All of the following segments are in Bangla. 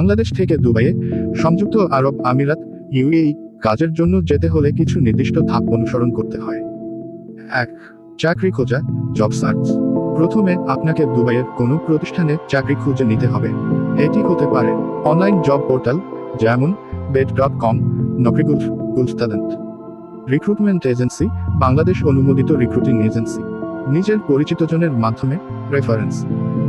বাংলাদেশ থেকে দুবাইয়ে সংযুক্ত আরব আমিরাত ইউএই কাজের জন্য যেতে হলে কিছু নির্দিষ্ট ধাপ অনুসরণ করতে হয়। এক, চাকরি খোঁজা জব সার্চ প্রথমে আপনাকে দুবাইয়ের কোনো প্রতিষ্ঠানে চাকরি খুঁজে নিতে হবে। এটি হতে পারে অনলাইন জব পোর্টাল যেমন বেড ডট কম গুলস্তালেন্ট রিক্রুটমেন্ট এজেন্সি বাংলাদেশ অনুমোদিত রিক্রুটিং এজেন্সি নিজের পরিচিতজনের মাধ্যমে রেফারেন্স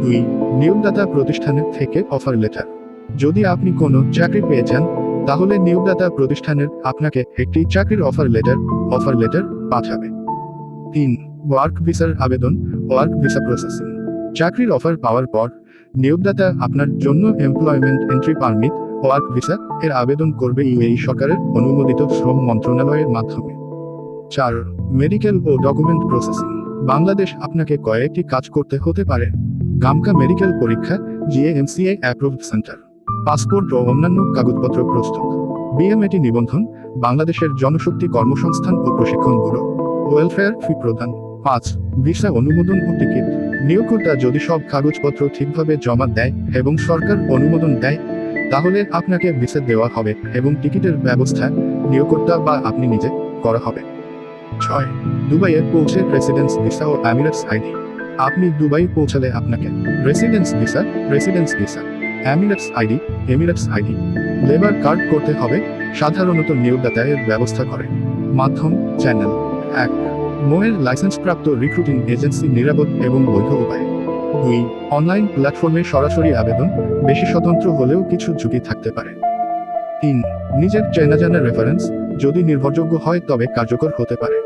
দুই, নিয়োগদাতা প্রতিষ্ঠানের থেকে অফার লেটার যদি আপনি কোনো চাকরি পেয়ে যান, তাহলে নিয়োগদাতা প্রতিষ্ঠানের আপনাকে একটি চাকরির অফার লেটার অফার লেটার পাঠাবে। তিন ওয়ার্ক ভিসার আবেদন ওয়ার্ক ভিসা প্রসেসিং চাকরির অফার পাওয়ার পর, নিয়োগদাতা আপনার জন্য employment entry permit work visa এর আবেদন করবে ইউএই সরকারের অনুমোদিত শ্রম মন্ত্রণালয়ের মাধ্যমে। চার মেডিকেল ও ডকুমেন্ট প্রসেসিং বাংলাদেশ আপনাকে কয়েকটি কাজ করতে হতে পারে। গামকা মেডিকেল পরীক্ষা G A M C A approved centre passport ও অন্যান্য কাগজপত্র প্রস্তুত। বিএমএটি নিবন্ধন, বাংলাদেশের জনশক্তি কর্মসংস্থান ও প্রশিক্ষণ ব্যুরো, ওয়েলফেয়ার ফি প্রদান। পাঁচ, ভিসা অনুমোদন ও টিকিট। নিয়োগকর্তা যদি সব কাগজপত্র ঠিকভাবে জমা দেয় এবং সরকার অনুমোদন দেয়, তাহলে আপনাকে ভিসা দেওয়া হবে এবং টিকিটের ব্যবস্থা নিয়োগকর্তা বা আপনি নিজে করা হবে। ছয়, দুবাইয়ে পৌঁছে রেসিডেন্স ভিসা ও অ্যামিরেটস আইডি আপনি দুবাই পৌঁছালে আপনাকে residence visa residence visa Emirates ID Emirates ID labour card করতে হবে, সাধারণত নিয়োগদাতা এর ব্যবস্থা করে। মাধ্যম চ্যানেল এক, মোয়ের লাইসেন্সপ্রাপ্ত রিক্রুটিং এজেন্সি নিরাপদ এবং বৈধ উপায়। দুই অনলাইন প্ল্যাটফর্মে সরাসরি আবেদন, বেশি স্বতন্ত্র হলেও কিছু ঝুঁকি থাকতে পারে। তিন, নিজের চেনা জানা রেফারেন্স যদি নির্ভরযোগ্য হয় তবে কার্যকর হতে পারে।